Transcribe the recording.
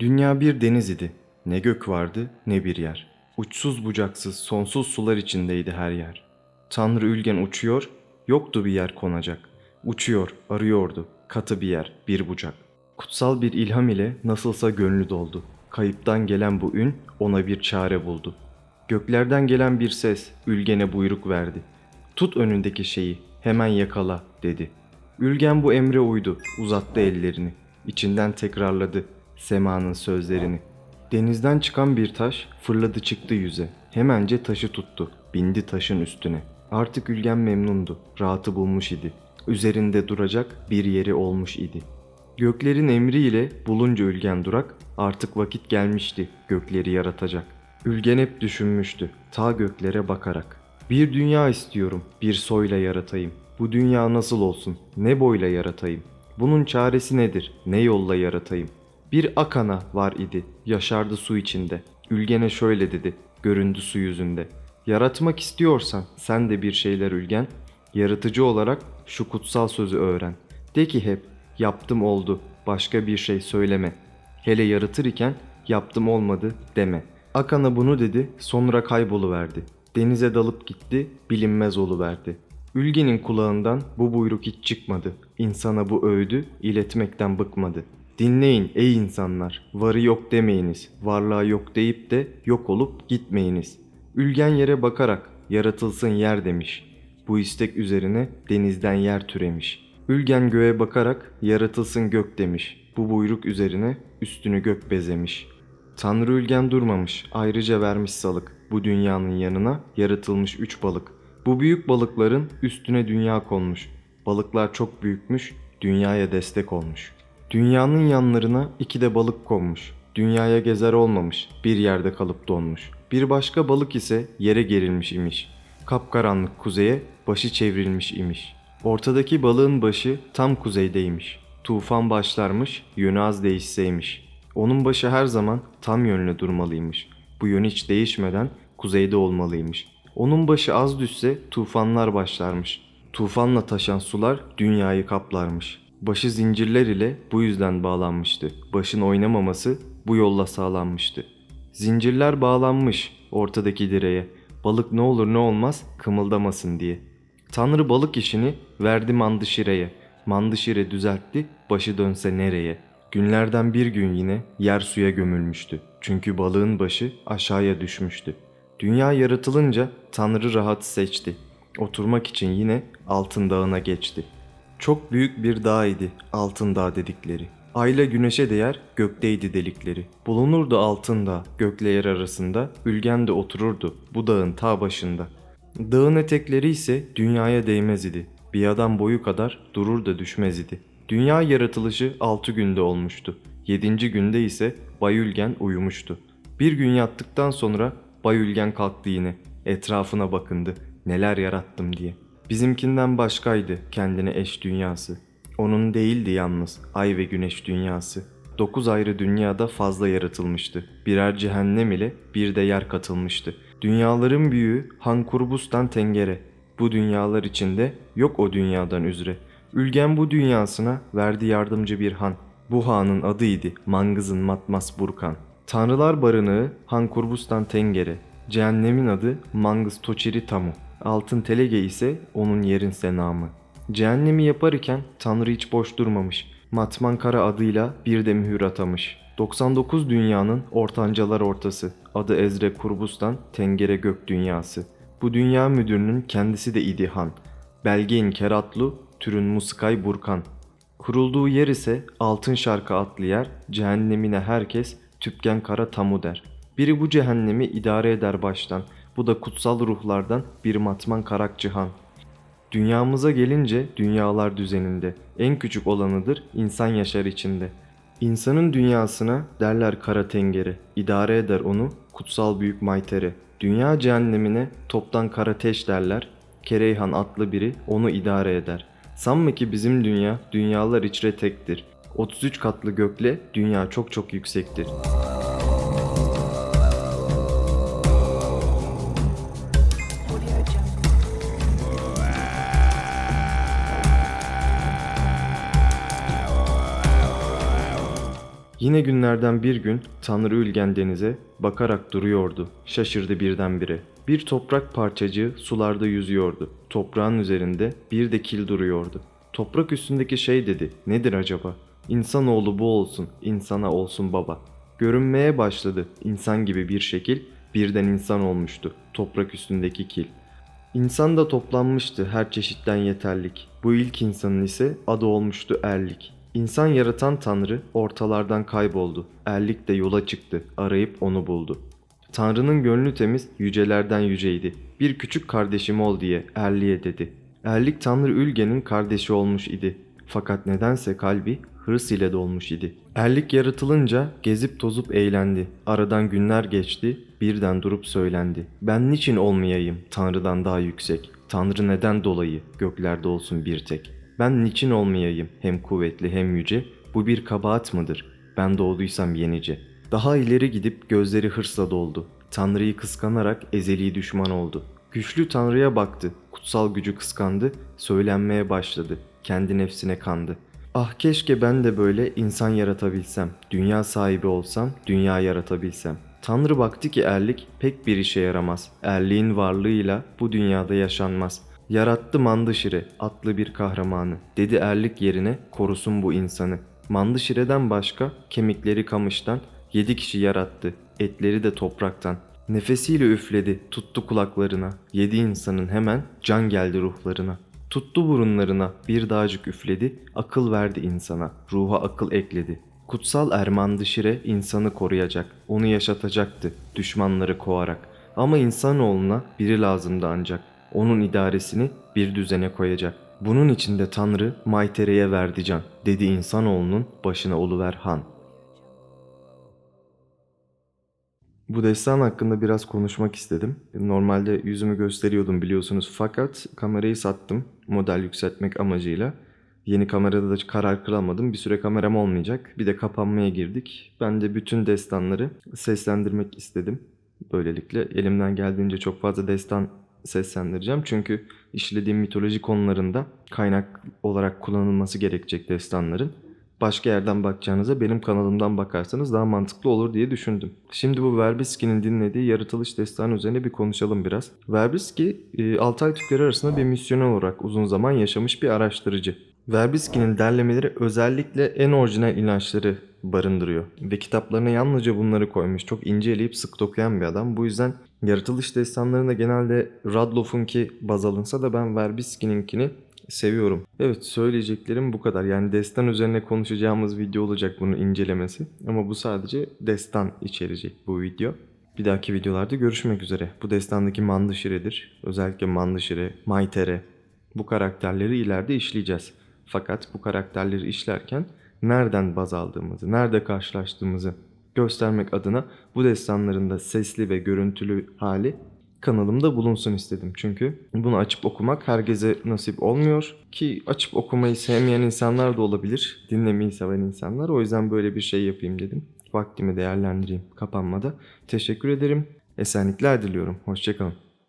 Dünya bir deniz idi. Ne gök vardı ne bir yer. Uçsuz bucaksız sonsuz sular içindeydi her yer. Tanrı Ülgen uçuyor, yoktu bir yer konacak. Uçuyor, arıyordu, katı bir yer, bir bucak. Kutsal bir ilham ile nasılsa gönlü doldu. Kayıptan gelen bu ün ona bir çare buldu. Göklerden gelen bir ses Ülgen'e buyruk verdi. Tut önündeki şeyi, hemen yakala dedi. Ülgen bu emre uydu, uzattı ellerini. İçinden tekrarladı semanın sözlerini. Denizden çıkan bir taş fırladı çıktı yüze. Hemence taşı tuttu, bindi taşın üstüne. Artık Ülgen memnundu, rahatı bulmuş idi. Üzerinde duracak bir yeri olmuş idi. Göklerin emriyle bulunca Ülgen durak, artık vakit gelmişti gökleri yaratacak. Ülgen hep düşünmüştü, ta göklere bakarak. Bir dünya istiyorum, bir soyla yaratayım. Bu dünya nasıl olsun, ne boyla yaratayım? Bunun çaresi nedir, ne yolla yaratayım? Bir akana var idi, yaşardı su içinde. Ülgen'e şöyle dedi, göründü su yüzünde. Yaratmak istiyorsan sen de bir şeyler Ülgen, yaratıcı olarak şu kutsal sözü öğren. De ki hep, yaptım oldu, başka bir şey söyleme. Hele yaratır iken, yaptım olmadı deme. Akana bunu dedi, sonra kayboluverdi. Denize dalıp gitti, bilinmez oluverdi. Ülgenin kulağından bu buyruk hiç çıkmadı. İnsana bu öğüdü iletmekten bıkmadı. Dinleyin ey insanlar, varı yok demeyiniz, varlığa yok deyip de yok olup gitmeyiniz. Ülgen yere bakarak yaratılsın yer demiş. Bu istek üzerine denizden yer türemiş. Ülgen göğe bakarak yaratılsın gök demiş. Bu buyruk üzerine üstünü gök bezemiş. Tanrı Ülgen durmamış, ayrıca vermiş salık. Bu dünyanın yanına yaratılmış üç balık. Bu büyük balıkların üstüne dünya konmuş. Balıklar çok büyükmüş, dünyaya destek olmuş. Dünyanın yanlarına iki de balık konmuş. Dünyaya gezer olmamış, bir yerde kalıp donmuş. Bir başka balık ise yere gerilmiş imiş. Kapkaranlık kuzeye başı çevrilmiş imiş. Ortadaki balığın başı tam kuzeydeymiş. Tufan başlarmış, yönü az değişseymiş. Onun başı her zaman tam yönlü durmalıymış. Bu yön hiç değişmeden kuzeyde olmalıymış. Onun başı az düşse tufanlar başlarmış. Tufanla taşan sular dünyayı kaplarmış. Başı zincirler ile bu yüzden bağlanmıştı. Başın oynamaması bu yolla sağlanmıştı. Zincirler bağlanmış ortadaki direğe. Balık ne olur ne olmaz kımıldamasın diye. Tanrı balık işini verdi Mandışire'ye. Mandışire düzeltti başı dönse nereye? Günlerden bir gün yine yer suya gömülmüştü. Çünkü balığın başı aşağıya düşmüştü. Dünya yaratılınca Tanrı rahat seçti. Oturmak için yine altın dağına geçti. Çok büyük bir dağ idi altın dağ dedikleri. Ayla güneşe değer gökteydi delikleri. Bulunurdu altın dağ gökle yer arasında. Ülgen de otururdu bu dağın ta başında. Dağın etekleri ise dünyaya değmez idi. Bir adam boyu kadar durur da düşmez idi. Dünya yaratılışı 6 günde olmuştu. 7. günde ise Bayülgen uyumuştu. Bir gün yattıktan sonra Bayülgen kalktı yine. Etrafına bakındı. Neler yarattım diye. Bizimkinden başkaydı kendine eş dünyası. Onun değildi yalnız ay ve güneş dünyası. Dokuz ayrı dünyada fazla yaratılmıştı. Birer cehennem ile bir de yer katılmıştı. Dünyaların büyüğü Han Kurbus'tan Tengere. Bu dünyalar içinde yok o dünyadan üzre. Ülgen bu dünyasına verdi yardımcı bir han. Bu hanın adıydı Mangız'ın Matmas Burkan. Tanrılar barınağı Han Kurbus'tan Tengere. Cehennemin adı Mangız Toçiri Tamu. Altın Telege ise onun yerin senamı. Cehennemi yaparken Tanrı hiç boş durmamış. Matman Kara adıyla bir de mühür atamış. 99 dünyanın ortancalar ortası. Adı Ezre Kurbus'tan Tengere Gök Dünyası. Bu dünya müdürünün kendisi de idi han. Belgein Keratlu, türün Muskay Burkan. Kurulduğu yer ise Altın Şarkı adlı yer, cehennemine herkes Tüpgen Kara Tamu der. Biri bu cehennemi idare eder baştan. Bu da kutsal ruhlardan bir matman Karakçıhan. Dünyamıza gelince dünyalar düzeninde. En küçük olanıdır insan yaşar içinde. İnsanın dünyasına derler kara tengere. İdare eder onu kutsal büyük maytere. Dünya cehennemine toptan karateş derler. Kereyhan adlı biri onu idare eder. Sanma ki bizim dünya dünyalar içre tektir. 33 katlı gökle dünya çok çok yüksektir. Yine günlerden bir gün Tanrı Ülgen denize bakarak duruyordu. Şaşırdı birdenbire. Bir toprak parçacığı sularda yüzüyordu. Toprağın üzerinde bir de kil duruyordu. Toprak üstündeki şey dedi. Nedir acaba? İnsanoğlu bu olsun, insana olsun baba. Görünmeye başladı insan gibi bir şekil, birden insan olmuştu toprak üstündeki kil. İnsan da toplanmıştı her çeşitten yeterlik. Bu ilk insanın ise adı olmuştu erlik. İnsan yaratan Tanrı ortalardan kayboldu. Erlik de yola çıktı, arayıp onu buldu. Tanrı'nın gönlü temiz, yücelerden yüceydi. Bir küçük kardeşim ol diye Erli'ye dedi. Erlik Tanrı Ülgen'in kardeşi olmuş idi. Fakat nedense kalbi hırs ile dolmuş idi. Erlik yaratılınca gezip tozup eğlendi. Aradan günler geçti, birden durup söylendi. Ben niçin olmayayım Tanrı'dan daha yüksek? Tanrı neden dolayı göklerde olsun bir tek? Ben niçin olmayayım hem kuvvetli hem yüce? Bu bir kabahat mıdır? Ben doğduysam yenice. Daha ileri gidip gözleri hırsla doldu. Tanrı'yı kıskanarak ezeli düşman oldu. Güçlü Tanrı'ya baktı. Kutsal gücü kıskandı. Söylenmeye başladı. Kendi nefsine kandı. Ah keşke ben de böyle insan yaratabilsem. Dünya sahibi olsam, dünya yaratabilsem. Tanrı baktı ki erlik pek bir işe yaramaz. Erliğin varlığıyla bu dünyada yaşanmaz. Yarattı Mandışire atlı bir kahramanı. Dedi erlik yerine korusun bu insanı. Mandışire'den başka kemikleri kamıştan yedi kişi yarattı. Etleri de topraktan. Nefesiyle üfledi, tuttu kulaklarına. Yedi insanın hemen can geldi ruhlarına. Tuttu burunlarına, bir dağcık üfledi, akıl verdi insana, ruha akıl ekledi. Kutsal Erman Dışire insanı koruyacak, onu yaşatacaktı, düşmanları kovarak. Ama insanoğluna biri lazımdı ancak, onun idaresini bir düzene koyacak. Bunun için de Tanrı Maytere'ye verdi can, dedi insanoğlunun başına oluver han.'' Bu destan hakkında biraz konuşmak istedim. Normalde yüzümü gösteriyordum biliyorsunuz fakat kamerayı sattım model yükseltmek amacıyla. Yeni kamerada da karar kılamadım. Bir süre kameram olmayacak. Bir de kapanmaya girdik. Ben de bütün destanları seslendirmek istedim. Böylelikle elimden geldiğince çok fazla destan seslendireceğim. Çünkü işlediğim mitoloji konularında kaynak olarak kullanılması gerekecek destanların başka yerden bakacağınıza benim kanalımdan bakarsanız daha mantıklı olur diye düşündüm. Şimdi bu Verbisky'nin dinlediği yaratılış destanı üzerine bir konuşalım biraz. Verbisky, e, Altay Türkleri arasında bir misyoner olarak uzun zaman yaşamış bir araştırıcı. Verbisky'nin derlemeleri özellikle en orijinal inançları barındırıyor. Ve kitaplarına yalnızca bunları koymuş. Çok ince eleyip sık dokuyan bir adam. Bu yüzden yaratılış destanlarında genelde Radloff'unki baz alınsa da ben Verbisky'ninkini seviyorum. Evet söyleyeceklerim bu kadar. Yani destan üzerine konuşacağımız video olacak bunun incelemesi. Ama bu sadece destan içerecek bu video. Bir dahaki videolarda görüşmek üzere. Bu destandaki Mandışire'dir. Özellikle Mandışire, Maytere. Bu karakterleri ileride işleyeceğiz. Fakat bu karakterleri işlerken nereden baz aldığımızı, nerede karşılaştığımızı göstermek adına bu destanların da sesli ve görüntülü hali kanalımda bulunsun istedim. Çünkü bunu açıp okumak herkese nasip olmuyor ki açıp okumayı sevmeyen insanlar da olabilir. Dinlemeyi seven insanlar. O yüzden böyle bir şey yapayım dedim. Vaktimi değerlendireyim kapanmada. Teşekkür ederim. Esenlikler diliyorum. Hoşçakalın.